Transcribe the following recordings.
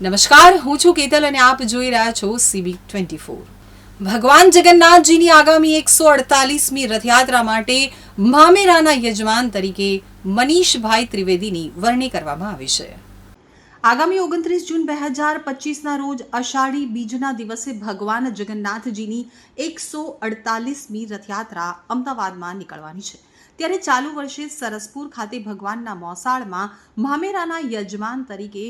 નમસ્કાર, હું છું કેતલ અને આપ જોઈ રહ્યા છો સીબી ટ્વેન્ટી ફોર ભગવાન જગન્નાથજીની આગામી એકસો અડતાલીસમી રથયાત્રા માટે મામેરાના યજમાન તરીકે મનીષભાઈ ત્રિવેદીની વરણી કરવામાં આવી છે. આગામી ઓગણત્રીસ જૂન બે હજાર પચીસના રોજ અષાઢી બીજના દિવસે ભગવાન જગન્નાથજીની એકસો અડતાલીસમી રથયાત્રા અમદાવાદમાં નીકળવાની છે. ત્યારે ચાલુ વર્ષે સરસપુર ખાતે ભગવાનના મોસાળમાં મામેરાના યજમાન તરીકે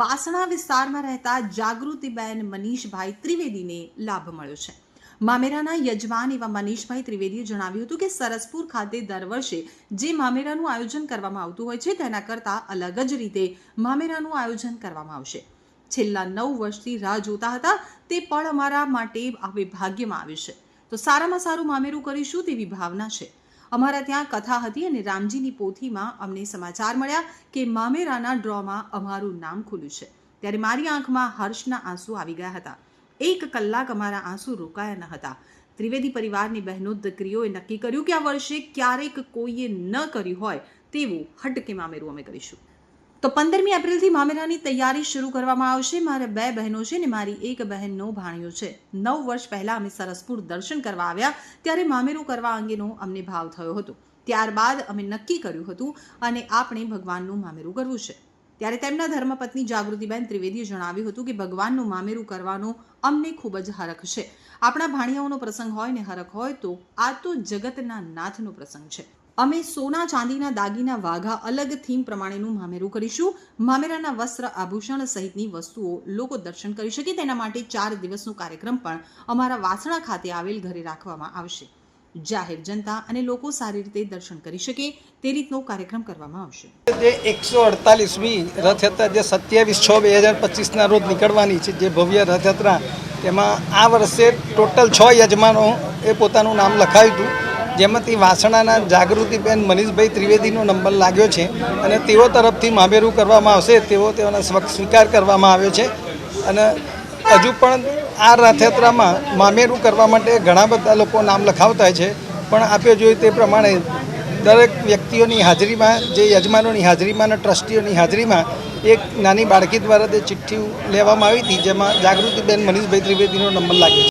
વાસણા વિસ્તારમાં રહેતા જાગૃતિબેન મનીષભાઈ ત્રિવેદીને લાભ મળ્યો છે. મામેરાના યજમાન એવા મનીષભાઈ ત્રિવેદીએ જણાવ્યું હતું કે સરસપુર ખાતે દર વર્ષે જે મામેરાનું આયોજન કરવામાં આવતું હોય છે, તેના કરતાં અલગ જ રીતે મામેરાનું આયોજન કરવામાં આવશે. છેલ્લા નવ વર્ષથી રાહ જોતા હતા, તે પળ અમારા માટે હવે ભાગ્યમાં આવ્યું છે. તો સારામાં સારું મામેરું કરીશું તેવી ભાવના છે. અમારા ત્યાં કથા હતી અને રામજીની પોથીમાં અમને સમાચાર મળ્યા કે મામેરાના ડ્રોમાં અમારું નામ ખુલ્યું છે. ત્યારે મારી આંખમાં હર્ષના આંસુ આવી ગયા હતા. એક કલાક અમારા આંસુ રોકાયા ન હતા. ત્રિવેદી પરિવારની બહેનો દીકરીઓએ નક્કી કર્યું કે આ વર્ષે ક્યારેક કોઈએ ન કર્યું હોય તેવું હટકે મામેરું અમે કરીશું. તો પંદરમી એપ્રિલથી મામેરાની તૈયારી શરૂ કરવામાં આવશે. મારે બે બહેનો છે ને મારી એક બહેનનો ભાણિયો છે. નવ વર્ષ પહેલાં અમે સરસપુર દર્શન કરવા આવ્યા ત્યારે મામેરું કરવા અંગેનો અમને ભાવ થયો હતો. ત્યારબાદ અમે નક્કી કર્યું હતું અને આપણે ભગવાનનું મામેરું કરવું છે. ત્યારે તેમના ધર્મપત્ની જાગૃતિબેન ત્રિવેદીએ જણાવ્યું હતું કે ભગવાનનું મામેરું કરવાનો અમને ખૂબ જ હરખ છે. આપણા ભાણિયાઓનો પ્રસંગ હોય ને હરખ હોય તો આ તો જગતના નાથનો પ્રસંગ છે. અમે સોના ચાંદીના દાગીના વાઘા અલગ થીમ પ્રમાણેનું મામેરું કરીશું. મામેરાના વસ્ત્ર આભૂષણ સહિતની વસ્તુઓ લોકો દર્શન કરી શકે. તેના માટે ચાર દિવસનો કાર્યક્રમ પણ અમારા વાસણા ખાતે આવેલ ઘરે રાખવામાં આવશે. જાહેર જનતા અને લોકો સારી રીતે દર્શન કરી શકે તે રીતનો કાર્યક્રમ કરવામાં આવશે. જે એકસો અડતાલીસમી રથયાત્રા, જે સત્યાવીસ છ બે હજાર પચીસના રોજ નીકળવાની છે, જે ભવ્ય રથયાત્રા, તેમાં આ વર્ષે ટોટલ છ યજમાનો એ પોતાનું નામ લખાવ્યું હતું. જેમાંથી વાસણાના જાગૃતિબેન મનીષભાઈ ત્રિવેદીનો નંબર લાગ્યો છે અને તેઓ તરફથી મામેરું કરવામાં આવશે. તેવો તેઓના સ્વ- સ્વીકાર કરવામાં આવ્યો છે. અને હજુ પણ આ રથયાત્રામાં મામેરું કરવા માટે ઘણા બધા લોકો નામ લખાવતા છે, પણ આપે જોયું તે પ્રમાણે દરેક વ્યક્તિઓની હાજરીમાં, જે યજમાનોની હાજરીમાં અને ટ્રસ્ટીઓની હાજરીમાં એક નાની બાળકી દ્વારા તે ચિઠ્ઠી લેવામાં આવી હતી, જેમાં જાગૃતિબેન મનીષભાઈ ત્રિવેદીનો નંબર લાગ્યો